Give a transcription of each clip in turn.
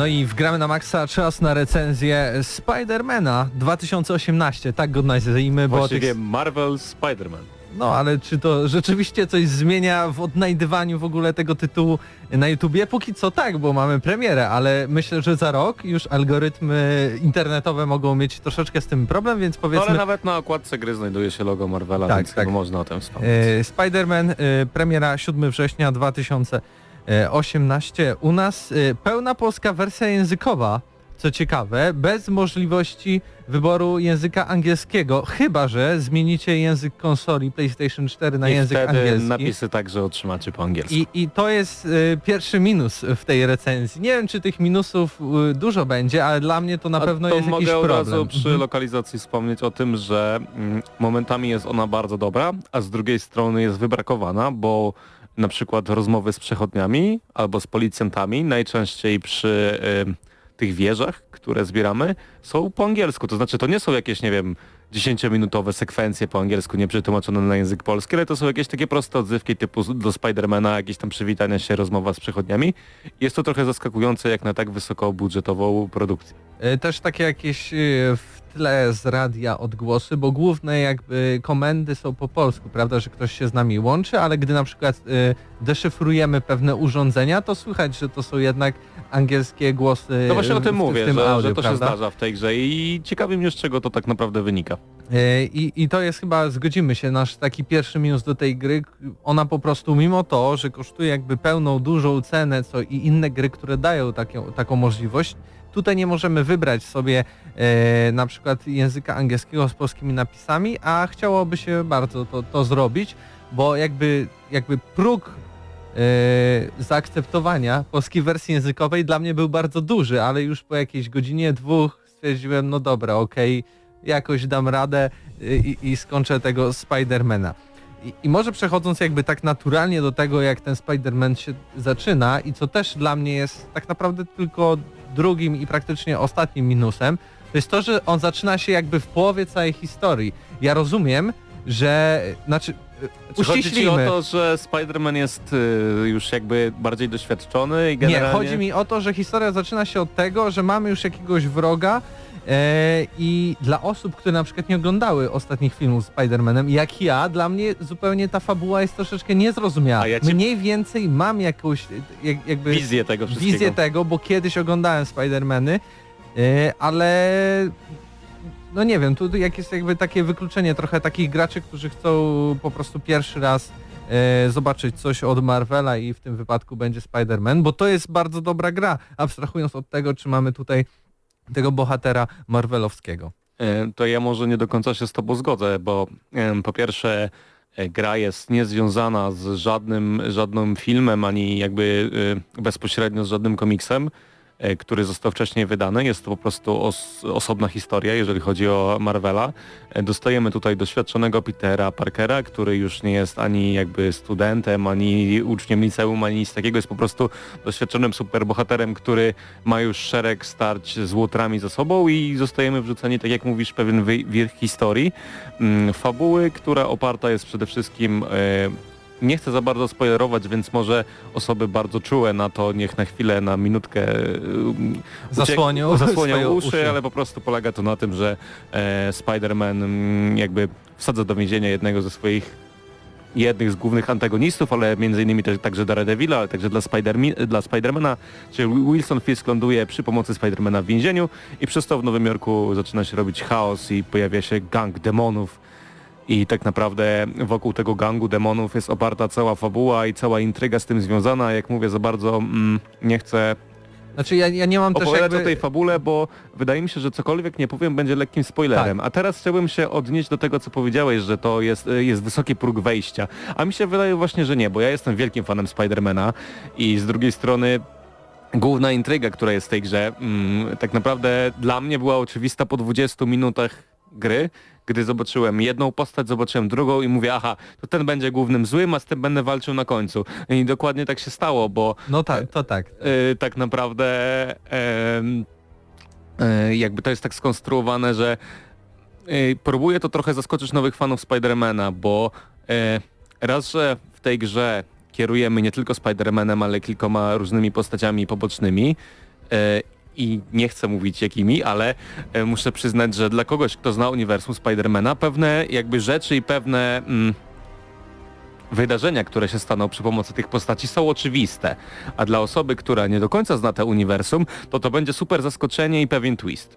No i w Gramy na Maxa czas na recenzję Spidermana 2018, tak go nazwijmy, bo Właściwie tych, Marvel Spider-Man. no ale czy to rzeczywiście coś zmienia w odnajdywaniu w ogóle tego tytułu na YouTubie? Póki co tak, bo mamy premierę, ale myślę, że za rok już algorytmy internetowe mogą mieć troszeczkę z tym problem, więc No, powiedzmy... ale nawet na okładce gry znajduje się logo Marvela, Tak, więc tak. można o tym wspomnieć. E, Spider-Man, e, premiera 7 września 2018. U nas e, pełna polska wersja językowa, co ciekawe, bez możliwości wyboru języka angielskiego, chyba że zmienicie język konsoli PlayStation 4 na I język wtedy angielski. napisy także otrzymacie po angielsku. I, I to jest y, pierwszy minus w tej recenzji. Nie wiem, czy tych minusów dużo będzie, ale dla mnie to na A pewno to jest mogę jakiś od problem. razu przy Mhm. lokalizacji wspomnieć o tym, że mm, momentami jest ona bardzo dobra, a z drugiej strony jest wybrakowana, bo na przykład rozmowy z przechodniami albo z policjantami, najczęściej przy y, tych wieżach, które zbieramy, są po angielsku. To znaczy to nie są jakieś, nie wiem, 10-minutowe sekwencje po angielsku nieprzetłumaczone na język polski, ale to są jakieś takie proste odzywki typu do Spidermana, jakieś tam przywitania się, rozmowa z przechodniami. Jest to trochę zaskakujące jak na tak wysokobudżetową produkcję. Y, Też takie jakieś y, w tle z radia odgłosy, bo główne jakby komendy są po polsku, prawda, że ktoś się z nami łączy, ale gdy na przykład y, deszyfrujemy pewne urządzenia, to słychać, że to są jednak angielskie głosy No właśnie o tym w, mówię, w tym że, audio, że to prawda? się zdarza w tej grze i ciekawi mnie z czego to tak naprawdę wynika. E, I, I to jest chyba, zgodzimy się, nasz taki pierwszy minus do tej gry. Ona po prostu mimo to, że kosztuje jakby pełną, dużą cenę, co i inne gry, które dają taką, taką możliwość, tutaj nie możemy wybrać sobie e, na przykład języka angielskiego z polskimi napisami, a chciałoby się bardzo to, to zrobić, bo jakby, jakby próg e, zaakceptowania polskiej wersji językowej dla mnie był bardzo duży, ale już po jakiejś godzinie, dwóch stwierdziłem, no dobra, okej, jakoś dam radę y, i, i skończę tego Spidermana. I, I może przechodząc jakby tak naturalnie do tego, jak ten Spider-Man się zaczyna i co też dla mnie jest tak naprawdę tylko drugim i praktycznie ostatnim minusem, to jest to, że on zaczyna się jakby w połowie całej historii. Ja rozumiem, że, znaczy, Czy chodzi ci o to, że Spider-Man jest y, już jakby bardziej doświadczony i Nie, generalnie... chodzi mi o to, że historia zaczyna się od tego, że mamy już jakiegoś wroga i dla osób, które na przykład nie oglądały ostatnich filmów z Spider-Manem, jak ja, dla mnie zupełnie ta fabuła jest troszeczkę niezrozumiała. Ja ci- Mniej więcej mam jakąś jak, jakby Wizję tego wszystkiego. wizję tego, bo kiedyś oglądałem Spider-Many, e, ale no nie wiem, tu jak jest jakby takie wykluczenie trochę takich graczy, którzy chcą po prostu pierwszy raz e, zobaczyć coś od Marvela i w tym wypadku będzie Spider-Man, bo to jest bardzo dobra gra, abstrahując od tego, czy mamy tutaj tego bohatera marvelowskiego. E, To ja może nie do końca się z tobą zgodzę, bo em, po pierwsze e, gra jest niezwiązana z żadnym, żadnym filmem, ani jakby e, bezpośrednio z żadnym komiksem, e, który został wcześniej wydany. Jest to po prostu os osobna historia, jeżeli chodzi o Marvela. E, Dostajemy tutaj doświadczonego Petera Parkera, który już nie jest ani jakby studentem, ani uczniem liceum, ani nic takiego. Jest po prostu doświadczonym superbohaterem, który ma już szereg starć z łotrami za sobą i zostajemy wrzuceni, tak jak mówisz, pewien wir historii. Mm, Fabuły, która oparta jest przede wszystkim... Nie chcę za bardzo spoilerować, więc może osoby bardzo czułe na to niech na chwilę, na minutkę e, Zasłonią zasłonią uszy, uszy. ale po prostu polega to na tym, że e, Spider-Man mm, jakby wsadza do więzienia jednego ze swoich jednych z głównych antagonistów, ale między innymi też, także Daredevila, ale także dla, Spider- dla Spidermana, czyli Wilson Fisk ląduje przy pomocy Spidermana w więzieniu i przez to w Nowym Jorku zaczyna się robić chaos i pojawia się gang demonów i tak naprawdę wokół tego gangu demonów jest oparta cała fabuła i cała intryga z tym związana. Jak mówię, za bardzo mm, nie chcę Znaczy ja, ja nie mam też jakby... o tej fabule, bo wydaje mi się, że cokolwiek nie powiem będzie lekkim spoilerem. Tak. A teraz chciałbym się odnieść do tego, co powiedziałeś, że to jest, y, jest wysoki próg wejścia. A mi się wydaje właśnie, że nie, bo ja jestem wielkim fanem Spidermana i z drugiej strony główna intryga, która jest w tej grze, mm, tak naprawdę dla mnie była oczywista po 20 minutach gry, gdy zobaczyłem jedną postać, zobaczyłem drugą i mówię, aha, to ten będzie głównym złym, a z tym będę walczył na końcu. I dokładnie tak się stało, bo No tak, to tak. y, tak naprawdę em, y, jakby to jest tak skonstruowane, że y, próbuję to trochę zaskoczyć nowych fanów Spidermana, bo raz, że w tej grze kierujemy nie tylko Spidermanem, ale kilkoma różnymi postaciami pobocznymi, i nie chcę mówić jakimi, ale e, muszę przyznać, że dla kogoś, kto zna uniwersum Spidermana, pewne jakby rzeczy i pewne mm, wydarzenia, które się staną przy pomocy tych postaci są oczywiste, a dla osoby, która nie do końca zna te uniwersum, to to będzie super zaskoczenie i pewien twist.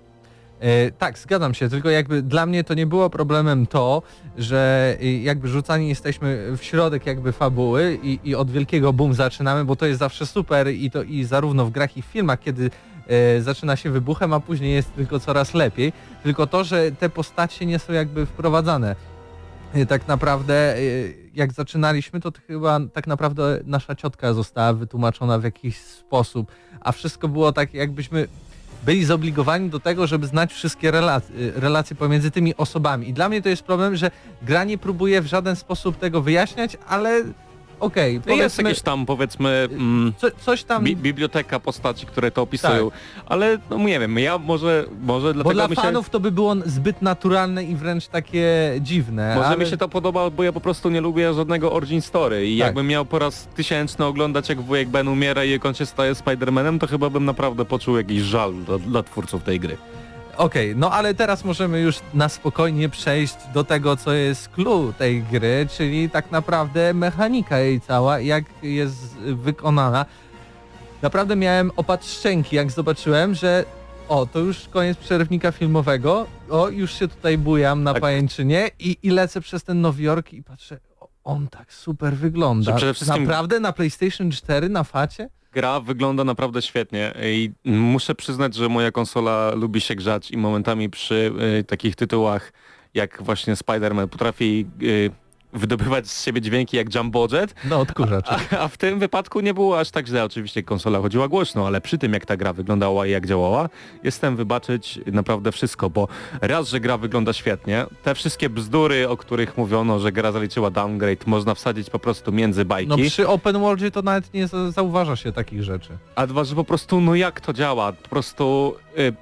E, tak, zgadzam się, tylko jakby dla mnie to nie było problemem to, że y, jakby rzucani jesteśmy w środek jakby fabuły i, i od wielkiego boom zaczynamy, bo to jest zawsze super i to i zarówno w grach i w filmach, kiedy e, zaczyna się wybuchem, a później jest tylko coraz lepiej, tylko to, że te postacie nie są jakby wprowadzane. E, Tak naprawdę, e, jak zaczynaliśmy, to chyba tak naprawdę nasza ciotka została wytłumaczona w jakiś sposób, a wszystko było tak, jakbyśmy byli zobligowani do tego, żeby znać wszystkie relac- y, relacje pomiędzy tymi osobami. I dla mnie to jest problem, że gra nie próbuje w żaden sposób tego wyjaśniać, ale okej, No jest jakieś tam powiedzmy mm, co, coś tam, bi biblioteka postaci, które to opisują, ale no nie wiem, ja może, może bo dlatego dla mi się... fanów to by było zbyt naturalne i wręcz takie dziwne. Może ale... mi się to podoba, bo ja po prostu nie lubię żadnego origin story i Tak. jakbym miał po raz tysięczny oglądać jak wujek Ben umiera i jak on się staje Spider-Manem, to chyba bym naprawdę poczuł jakiś żal dla, dla twórców tej gry. Okej, no ale teraz możemy już na spokojnie przejść do tego, co jest clue tej gry, czyli tak naprawdę mechanika jej cała, jak jest wykonana. Naprawdę miałem opad szczęki, jak zobaczyłem, że o, to już koniec przerwnika filmowego, o, już się tutaj bujam na Tak. pajęczynie i, i lecę przez ten Nowy Jork i patrzę, on tak super wygląda. Wszystkim- Naprawdę na PlayStation 4 na facie? Gra wygląda naprawdę świetnie i muszę przyznać, że moja konsola lubi się grzać i momentami przy y, takich tytułach jak właśnie Spider-Man potrafi y, wydobywać z siebie dźwięki jak Jumbo Jet, No odkurzacz. a, a w tym wypadku nie było aż tak źle. Oczywiście konsola chodziła głośno, ale przy tym jak ta gra wyglądała i jak działała, jestem wybaczyć naprawdę wszystko, bo raz, że gra wygląda świetnie, te wszystkie bzdury, o których mówiono, że gra zaliczyła downgrade, można wsadzić po prostu między bajki. No przy open worldzie to nawet nie za- zauważa się takich rzeczy. A dwa, że po prostu, no jak to działa? Po prostu y,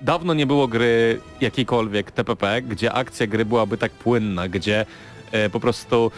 dawno nie było gry jakiejkolwiek TPP, gdzie akcja gry byłaby tak płynna, gdzie po prostu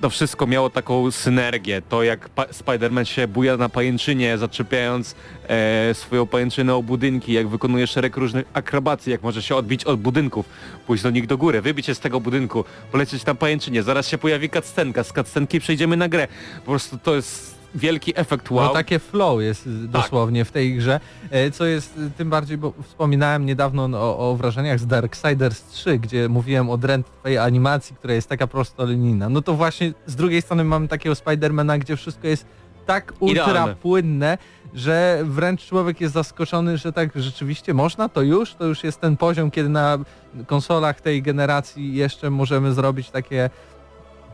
to wszystko miało taką synergię. To jak Spider-Man się buja na pajęczynie, zaczepiając e, swoją pajęczynę o budynki, jak wykonuje szereg różnych akrobacji, jak może się odbić od budynków, pójść do nich do góry, wybić się z tego budynku, polecieć na pajęczynie, zaraz się pojawi cutscenka, z cutscenki przejdziemy na grę. Po prostu to jest wielki efekt wow. No takie flow jest y, dosłownie w tej grze, e, co jest y, tym bardziej, bo wspominałem niedawno o, o wrażeniach z Darksiders 3, gdzie mówiłem o drętwej animacji, która jest taka prostolinijna. No to właśnie z drugiej strony mamy takiego Spidermana, gdzie wszystko jest tak ultra Idealne. płynne, że wręcz człowiek jest zaskoczony, że tak rzeczywiście można, to już, to już jest ten poziom, kiedy na konsolach tej generacji jeszcze możemy zrobić takie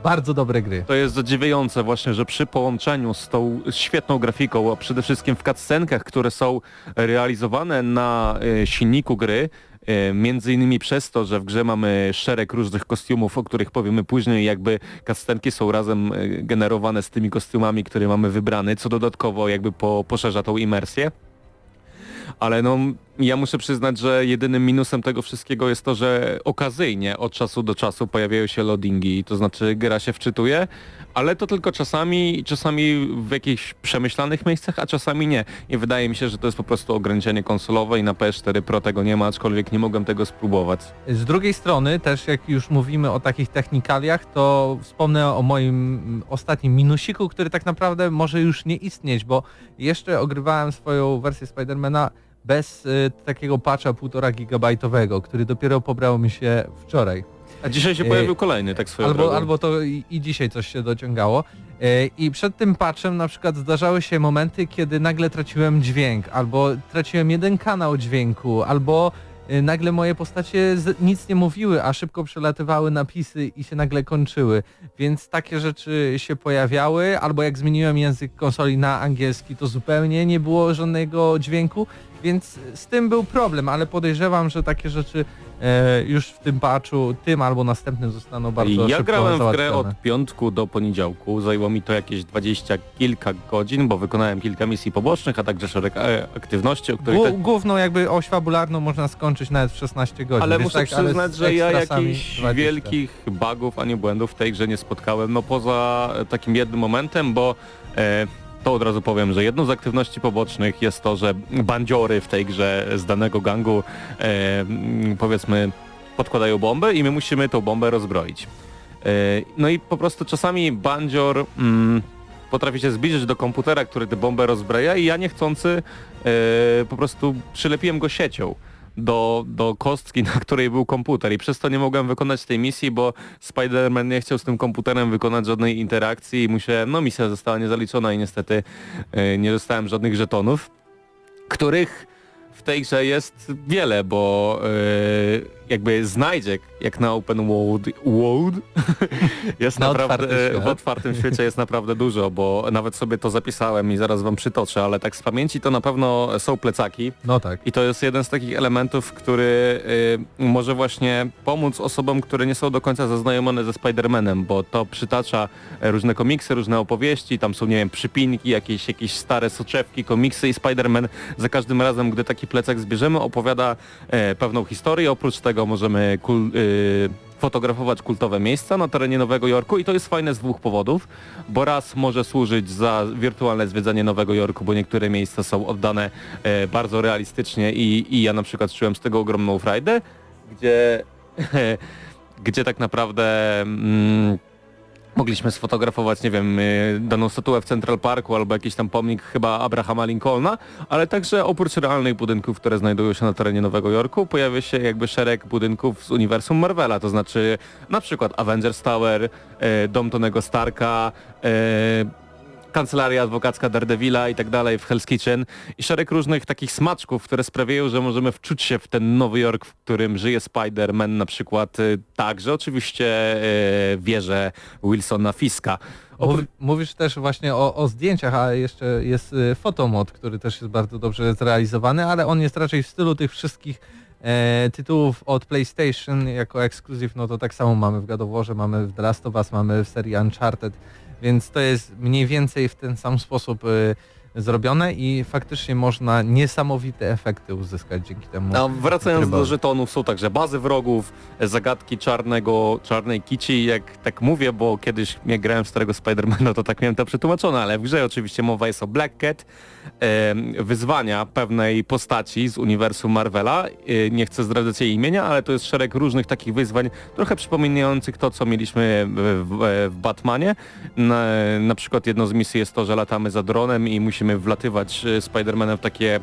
bardzo dobre gry. To jest zadziwiające właśnie, że przy połączeniu z tą świetną grafiką, a przede wszystkim w cutscenkach, które są realizowane na e, silniku gry, e, między innymi przez to, że w grze mamy szereg różnych kostiumów, o których powiemy później, jakby cutscenki są razem e, generowane z tymi kostiumami, które mamy wybrane, co dodatkowo jakby po, poszerza tą imersję. Ale no, ja muszę przyznać, że jedynym minusem tego wszystkiego jest to, że okazyjnie od czasu do czasu pojawiają się loadingi, to znaczy gra się wczytuje, ale to tylko czasami, czasami w jakichś przemyślanych miejscach, a czasami nie. I wydaje mi się, że to jest po prostu ograniczenie konsolowe i na PS4 Pro tego nie ma, aczkolwiek nie mogłem tego spróbować. Z drugiej strony też jak już mówimy o takich technikaliach, to wspomnę o moim ostatnim minusiku, który tak naprawdę może już nie istnieć, bo jeszcze ogrywałem swoją wersję Spidermana bez y, takiego patcha 1,5 gigabajtowego, który dopiero pobrał mi się wczoraj. A dzisiaj się pojawił kolejny, tak swoją Albo, drogą. albo to i, i dzisiaj coś się dociągało. E, I przed tym patchem na przykład zdarzały się momenty, kiedy nagle traciłem dźwięk, albo traciłem jeden kanał dźwięku, albo e, nagle moje postacie nic nie mówiły, a szybko przelatywały napisy i się nagle kończyły. Więc takie rzeczy się pojawiały, albo jak zmieniłem język konsoli na angielski, to zupełnie nie było żadnego dźwięku, więc z tym był problem, ale podejrzewam, że takie rzeczy e, już w tym patchu, tym albo następnym zostaną bardzo ja szybko grałem w grę od piątku do poniedziałku. Zajęło mi to jakieś dwadzieścia kilka godzin, bo wykonałem kilka misji pobocznych, a także szereg e, aktywności, o których... Te- Główną jakby oś fabularną można skończyć nawet w 16 godzin. Ale muszę tak, ale przyznać, z że ja jakichś 20. wielkich bugów ani błędów w tej grze nie spotkałem, no poza takim jednym momentem, bo e, to od razu powiem, że jedną z aktywności pobocznych jest to, że bandziory w tej grze z danego gangu e, powiedzmy podkładają bombę i my musimy tą bombę rozbroić. E, no i po prostu czasami bandzior mm, potrafi się zbliżyć do komputera, który tę bombę rozbraja i ja niechcący e, po prostu przylepiłem go siecią do, do kostki, na której był komputer. I przez to nie mogłem wykonać tej misji, bo Spider-Man nie chciał z tym komputerem wykonać żadnej interakcji i mu się, no misja została niezaliczona i niestety e, nie dostałem żadnych żetonów, których w tej grze jest wiele, bo e, jakby znajdziek jak na open world, world jest Na naprawdę otwarty w otwartym świecie jest naprawdę dużo, bo nawet sobie to zapisałem i zaraz wam przytoczę, ale tak z pamięci to na pewno są plecaki, No tak. i to jest jeden z takich elementów, który y, może właśnie pomóc osobom, które nie są do końca zaznajomione ze Spider-Manem, bo to przytacza e, różne komiksy, różne opowieści, tam są, nie wiem, przypinki, jakieś, jakieś stare soczewki, komiksy i Spider-Man za każdym razem, gdy taki plecak zbierzemy, opowiada e, pewną historię. Oprócz tego możemy kul, y, fotografować kultowe miejsca na terenie Nowego Jorku. I to jest fajne z dwóch powodów, bo raz może służyć za wirtualne zwiedzanie Nowego Jorku, bo niektóre miejsca są oddane e, bardzo realistycznie i, i ja na przykład czułem z tego ogromną frajdę, gdzie, gdzie tak naprawdę mm, mogliśmy sfotografować, nie wiem, y, daną statuę w Central Parku albo jakiś tam pomnik chyba Abrahama Lincolna, ale także oprócz realnych budynków, które znajdują się na terenie Nowego Jorku, pojawia się jakby szereg budynków z uniwersum Marvela, to znaczy na przykład Avengers Tower, e, dom Tonego Starka, e, kancelaria adwokacka Daredevila i tak dalej w Hell's Kitchen i szereg różnych takich smaczków, które sprawiają, że możemy wczuć się w ten Nowy Jork, w którym żyje Spider-Man na przykład y, także oczywiście y, wieże Wilsona Fiska. Mów, mówisz też właśnie o, o zdjęciach, a jeszcze jest y, fotomod, który też jest bardzo dobrze zrealizowany, ale on jest raczej w stylu tych wszystkich e, tytułów od PlayStation jako ekskluzyw, no to tak samo mamy w God of Warze, mamy w The Last of Us, mamy w serii Uncharted, więc to jest mniej więcej w ten sam sposób y, zrobione i faktycznie można niesamowite efekty uzyskać dzięki temu. A wracając do trybowi. żetonów, są także bazy wrogów, zagadki czarnego, czarnej kici, jak tak mówię, bo kiedyś jak grałem w starego Spidermana, to tak miałem to przetłumaczone, ale w grze oczywiście mowa jest o Black Cat, wyzwania pewnej postaci z uniwersum Marvela, e, nie chcę zdradzać jej imienia, ale to jest szereg różnych takich wyzwań, trochę przypominających to, co mieliśmy w, w, w Batmanie. Na, na przykład jedną z misji jest to, że latamy za dronem i musimy wlatywać e, Spidermanem w takie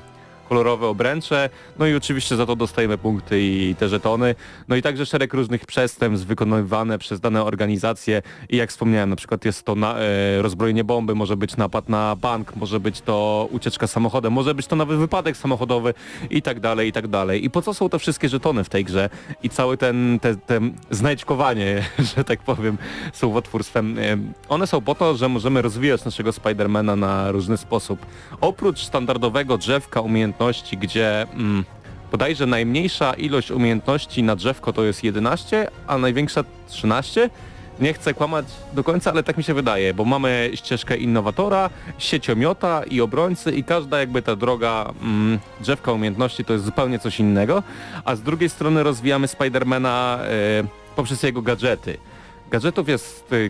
kolorowe obręcze, no i oczywiście za to dostajemy punkty i te żetony, no i także szereg różnych przestępstw wykonywane przez dane organizacje. I jak wspomniałem, na przykład jest to na, e, rozbrojenie bomby, może być napad na bank, może być to ucieczka samochodem, może być to nawet wypadek samochodowy i tak dalej, i tak dalej. I po co są te wszystkie żetony w tej grze? I cały ten, te, te znajdźkowanie, że tak powiem, słowotwórstwem, e, one są po to, że możemy rozwijać naszego Spidermana na różny sposób. Oprócz standardowego drzewka umiejętności, gdzie mm, bodajże najmniejsza ilość umiejętności na drzewko to jest 11, a największa 13. Nie chcę kłamać do końca, ale tak mi się wydaje, bo mamy ścieżkę innowatora, sieciomiota i obrońcy i każda jakby ta droga mm, drzewka umiejętności to jest zupełnie coś innego, a z drugiej strony rozwijamy Spidermana e, poprzez jego gadżety. Gadżetów jest e,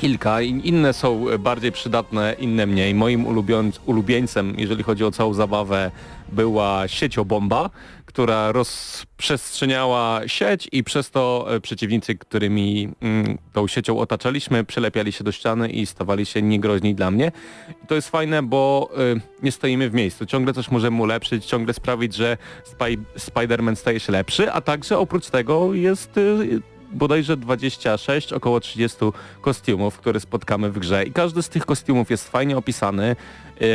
kilka inne są bardziej przydatne, inne mniej. Moim ulubieńcem, jeżeli chodzi o całą zabawę, była sieciobomba, która rozprzestrzeniała sieć i przez to e, przeciwnicy, którymi mm, tą siecią otaczaliśmy, przylepiali się do ściany i stawali się niegroźni dla mnie. To jest fajne, bo y, nie stoimy w miejscu. Ciągle coś możemy ulepszyć, ciągle sprawić, że Spy- Spider-Man staje się lepszy, a także oprócz tego jest y, bodajże 26, około 30 kostiumów, które spotkamy w grze. I każdy z tych kostiumów jest fajnie opisany, yy,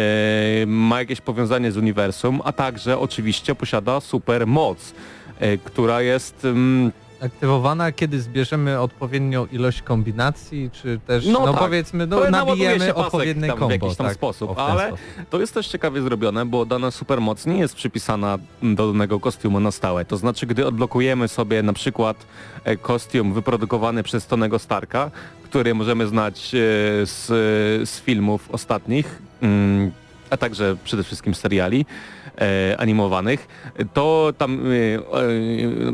ma jakieś powiązanie z uniwersum, a także oczywiście posiada super moc, yy, która jest... ym, aktywowana, kiedy zbierzemy odpowiednią ilość kombinacji, czy też, No no, tak. powiedzmy, no, nabijemy odpowiednie tam w kombo. jakiś tam tak, sposób, ale- sposób. To jest też ciekawie zrobione, bo dana supermoc nie jest przypisana do danego kostiumu na stałe. To znaczy, gdy odblokujemy sobie na przykład e, kostium wyprodukowany przez Tonego Starka, który możemy znać e, z, z filmów ostatnich, mm, a także przede wszystkim seriali animowanych, to tam e, e,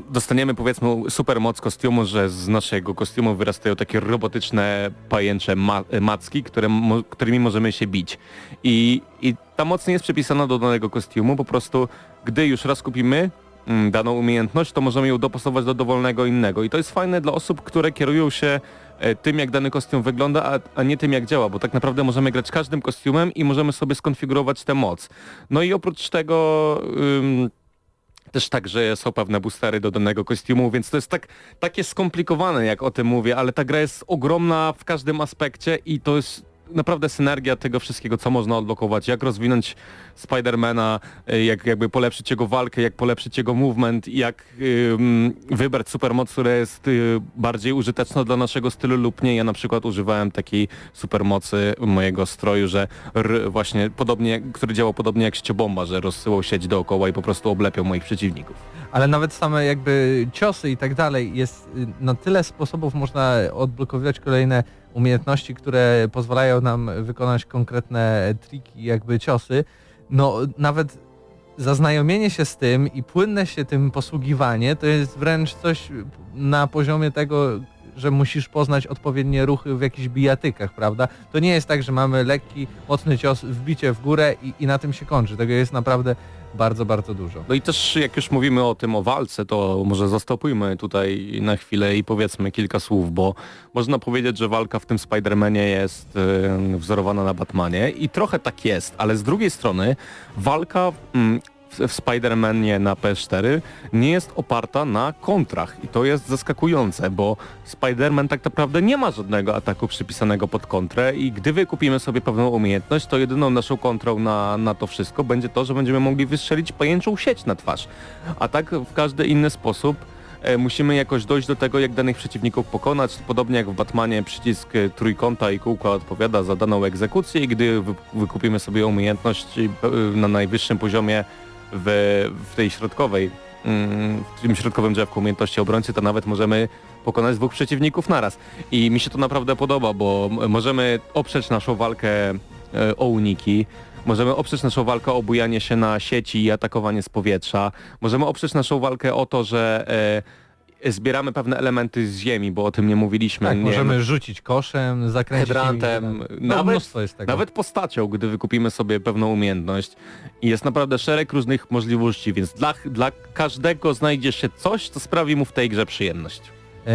dostaniemy powiedzmy super moc kostiumu, że z naszego kostiumu wyrastają takie robotyczne pajęcze ma e, macki, które, którymi możemy się bić. I, I ta moc nie jest przypisana do danego kostiumu, po prostu gdy już raz kupimy mm, daną umiejętność, to możemy ją dopasować do dowolnego innego. I to jest fajne dla osób, które kierują się e, tym, jak dany kostium wygląda, a, a nie tym, jak działa, bo tak naprawdę możemy grać każdym kostiumem i możemy sobie skonfigurować tę moc. No i oprócz tego... Ym, też tak, że są pewne boostery do danego kostiumu, więc to jest tak, takie skomplikowane, jak o tym mówię, ale ta gra jest ogromna w każdym aspekcie i to jest naprawdę synergia tego wszystkiego, co można odblokować, jak rozwinąć Spidermana, y, jak jakby polepszyć jego walkę, jak polepszyć jego movement, jak ym, wybrać supermoc, która jest y, bardziej użyteczna dla naszego stylu lub nie. Ja na przykład używałem takiej supermocy mojego stroju, że r, właśnie podobnie, który działał podobnie jak ściobomba, że rozsyłał sieć dookoła i po prostu oblepiał moich przeciwników. Ale nawet same jakby ciosy i tak dalej, jest y, na tyle sposobów można odblokowywać kolejne umiejętności, które pozwalają nam wykonać konkretne triki, jakby ciosy. No nawet zaznajomienie się z tym i płynne się tym posługiwanie to jest wręcz coś na poziomie tego, że musisz poznać odpowiednie ruchy w jakichś bijatykach, prawda? To nie jest tak, że mamy lekki, mocny cios, wbicie w górę i, i na tym się kończy. Tego jest naprawdę bardzo, bardzo dużo. No i też jak już mówimy o tym, o walce, to może zastopujmy tutaj na chwilę i powiedzmy kilka słów, bo można powiedzieć, że walka w tym Spider-Manie jest yy, wzorowana na Batmanie i trochę tak jest, ale z drugiej strony walka mm, w, w Spider-Manie na PS4 nie jest oparta na kontrach i to jest zaskakujące, bo Spider-Man tak naprawdę nie ma żadnego ataku przypisanego pod kontrę i gdy wykupimy sobie pewną umiejętność, to jedyną naszą kontrą na, na to wszystko będzie to, że będziemy mogli wystrzelić pajęczą sieć na twarz. A tak w każdy inny sposób e, musimy jakoś dojść do tego, jak danych przeciwników pokonać. Podobnie jak w Batmanie przycisk e, trójkąta i kółka odpowiada za daną egzekucję i gdy wy, wykupimy sobie umiejętność e, na najwyższym poziomie w, w tej środkowej, mm, w tym środkowym drzewku umiejętności obrońcy, to nawet możemy pokonać dwóch przeciwników naraz. I mi się to naprawdę podoba, bo możemy oprzeć naszą walkę e, o uniki, możemy oprzeć naszą walkę o bujanie się na sieci i atakowanie z powietrza, możemy oprzeć naszą walkę o to, że e, zbieramy pewne elementy z ziemi, bo o tym nie mówiliśmy. Tak, nie, możemy rzucić koszem, zakręcić. No, nawet- mnóstwo jest tego. Nawet postacią, gdy wykupimy sobie pewną umiejętność. I jest naprawdę szereg różnych możliwości, więc dla, dla każdego znajdzie się coś, co sprawi mu w tej grze przyjemność. E,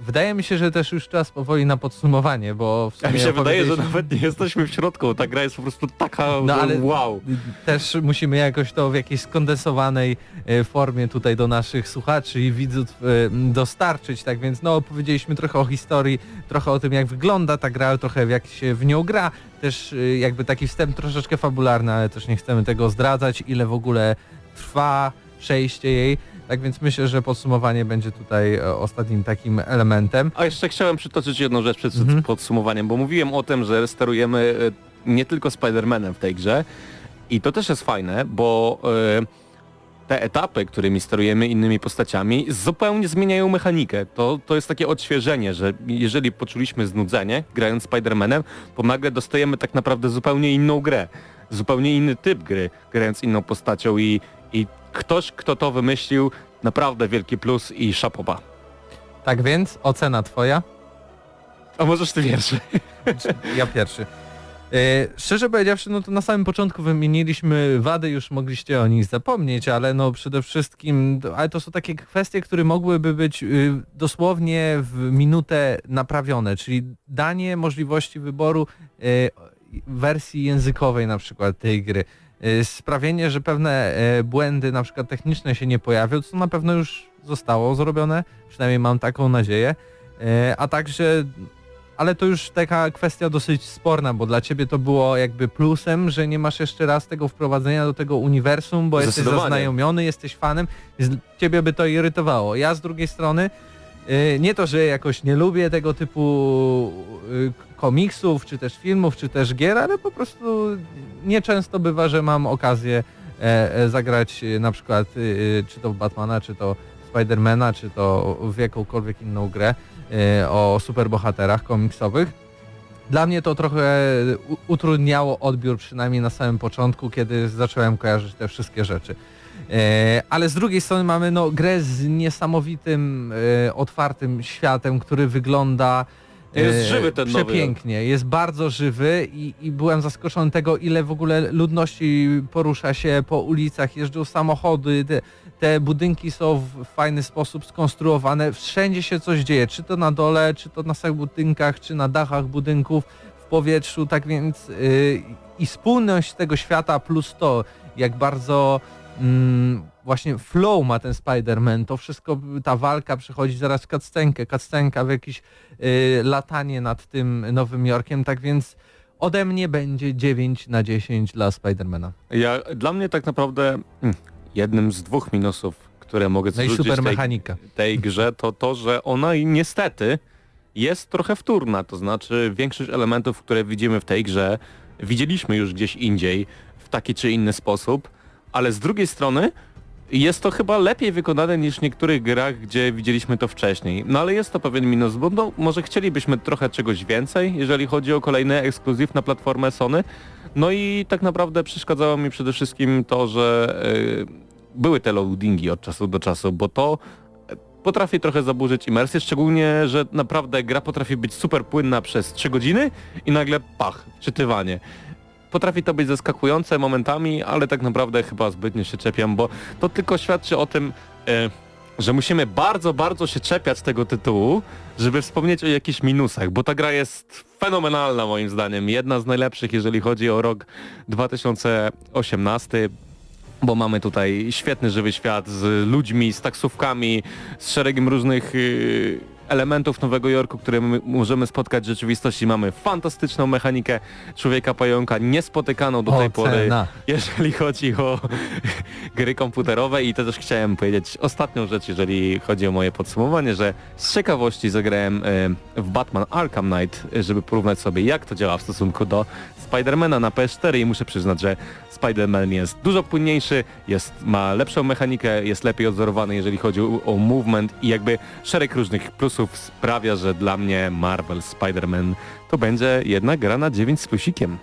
wydaje mi się, że też już czas powoli na podsumowanie, bo w Ja sumie mi się wydaje, że nawet nie jesteśmy w środku. Ta gra jest po prostu taka, No, ale- wow. też musimy jakoś to w jakiejś skondensowanej e, formie tutaj do naszych słuchaczy i widzów e, dostarczyć, tak więc no opowiedzieliśmy trochę o historii, trochę o tym jak wygląda ta gra, trochę jak się w nią gra, też jakby taki wstęp troszeczkę fabularny, ale też nie chcemy tego zdradzać, ile w ogóle trwa przejście jej, tak więc myślę, że podsumowanie będzie tutaj e, ostatnim takim elementem. A jeszcze chciałem przytoczyć jedną rzecz przed Mhm. podsumowaniem, bo mówiłem o tym, że sterujemy e, nie tylko Spider-Manem w tej grze i to też jest fajne, bo e, te etapy, którymi sterujemy innymi postaciami, zupełnie zmieniają mechanikę. To, to jest takie odświeżenie, że jeżeli poczuliśmy znudzenie grając Spider-Manem, to nagle dostajemy tak naprawdę zupełnie inną grę. Zupełnie inny typ gry, grając inną postacią i, i ktoś, kto to wymyślił, naprawdę wielki plus i szapoba. Tak więc ocena twoja? A możesz ty pierwszy. Ja pierwszy. E, szczerze powiedziawszy, no to na samym początku wymieniliśmy wady, już mogliście o nich zapomnieć, ale no przede wszystkim, ale to są takie kwestie, które mogłyby być y, dosłownie w minutę naprawione, czyli danie możliwości wyboru y, wersji językowej na przykład tej gry. Y, sprawienie, że pewne y, błędy na przykład techniczne się nie pojawią, co na pewno już zostało zrobione, przynajmniej mam taką nadzieję, Y, a także ale to już taka kwestia dosyć sporna, bo dla ciebie to było jakby plusem, że nie masz jeszcze raz tego wprowadzenia do tego uniwersum, bo jesteś zaznajomiony, jesteś fanem, ciebie by to irytowało. Ja z drugiej strony, nie to, że jakoś nie lubię tego typu komiksów, czy też filmów, czy też gier, ale po prostu nieczęsto bywa, że mam okazję e, e, zagrać e, na przykład czy to Batmana, czy to Spidermana, czy to w jakąkolwiek inną grę o superbohaterach komiksowych. Dla mnie to trochę utrudniało odbiór, przynajmniej na samym początku, kiedy zacząłem kojarzyć te wszystkie rzeczy. Ale z drugiej strony mamy no, grę z niesamowitym, otwartym światem, który wygląda Jest żywy ten Nowy przepięknie. Jest bardzo żywy i, i byłem zaskoczony tego, ile w ogóle ludności porusza się po ulicach, jeżdżą samochody, te, te budynki są w fajny sposób skonstruowane, wszędzie się coś dzieje, czy to na dole, czy to na samych budynkach, czy na dachach budynków, w powietrzu, tak więc yy, i spójność tego świata plus to, jak bardzo mm, właśnie flow ma ten Spider-Man, to wszystko, ta walka przechodzi zaraz w cutscenkę, cutscenka w jakieś yy, latanie nad tym Nowym Jorkiem, tak więc ode mnie będzie 9 na 10 dla Spidermana. Ja, dla mnie tak naprawdę mm, jednym z dwóch minusów, które mogę No zrzucić super tej, tej grze, to to, że ona niestety jest trochę wtórna. To znaczy większość elementów, które widzimy w tej grze, widzieliśmy już gdzieś indziej w taki czy inny sposób, ale z drugiej strony jest to chyba lepiej wykonane niż w niektórych grach, gdzie widzieliśmy to wcześniej. No ale jest to pewien minus, bo no, może chcielibyśmy trochę czegoś więcej, jeżeli chodzi o kolejny ekskluzyw na platformę Sony. No i tak naprawdę przeszkadzało mi przede wszystkim to, że yy, były te loadingi od czasu do czasu, bo to e, potrafi trochę zaburzyć imersję, szczególnie, że naprawdę gra potrafi być super płynna przez 3 godziny i nagle pach, czytywanie. Potrafi to być zaskakujące momentami, ale tak naprawdę chyba zbytnio się czepiam, bo to tylko świadczy o tym, e, że musimy bardzo, bardzo się czepiać tego tytułu, żeby wspomnieć o jakichś minusach, bo ta gra jest fenomenalna moim zdaniem. Jedna z najlepszych, jeżeli chodzi o rok 2018 bo mamy tutaj świetny żywy świat z ludźmi, z taksówkami, z szeregiem różnych y, elementów Nowego Jorku, które my możemy spotkać w rzeczywistości. Mamy fantastyczną mechanikę człowieka pająka, niespotykaną do tej pory, jeżeli chodzi o gry komputerowe. I to też chciałem powiedzieć ostatnią rzecz, jeżeli chodzi o moje podsumowanie, że z ciekawości zagrałem y, w Batman Arkham Knight, żeby porównać sobie jak to działa w stosunku do Spidermana na PS4 i muszę przyznać, że Spider-Man jest dużo płynniejszy, jest, ma lepszą mechanikę, jest lepiej odzorowany, jeżeli chodzi o, movement i jakby szereg różnych plusów sprawia, że dla mnie Marvel Spider-Man to będzie jedna gra na 9 z plusikiem.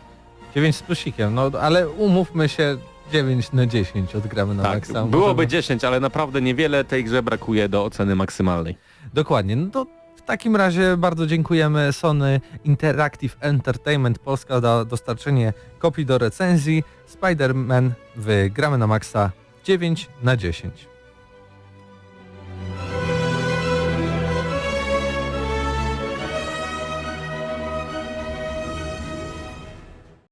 9 z plusikiem, no ale umówmy się 9 na 10 odgramy na tak, maksa. byłoby Możemy- 10, ale naprawdę niewiele tej grze brakuje do oceny maksymalnej. Dokładnie, no to w takim razie bardzo dziękujemy Sony Interactive Entertainment Polska za dostarczenie kopii do recenzji Spider-Man w Gramy na Maxa 9 na 10.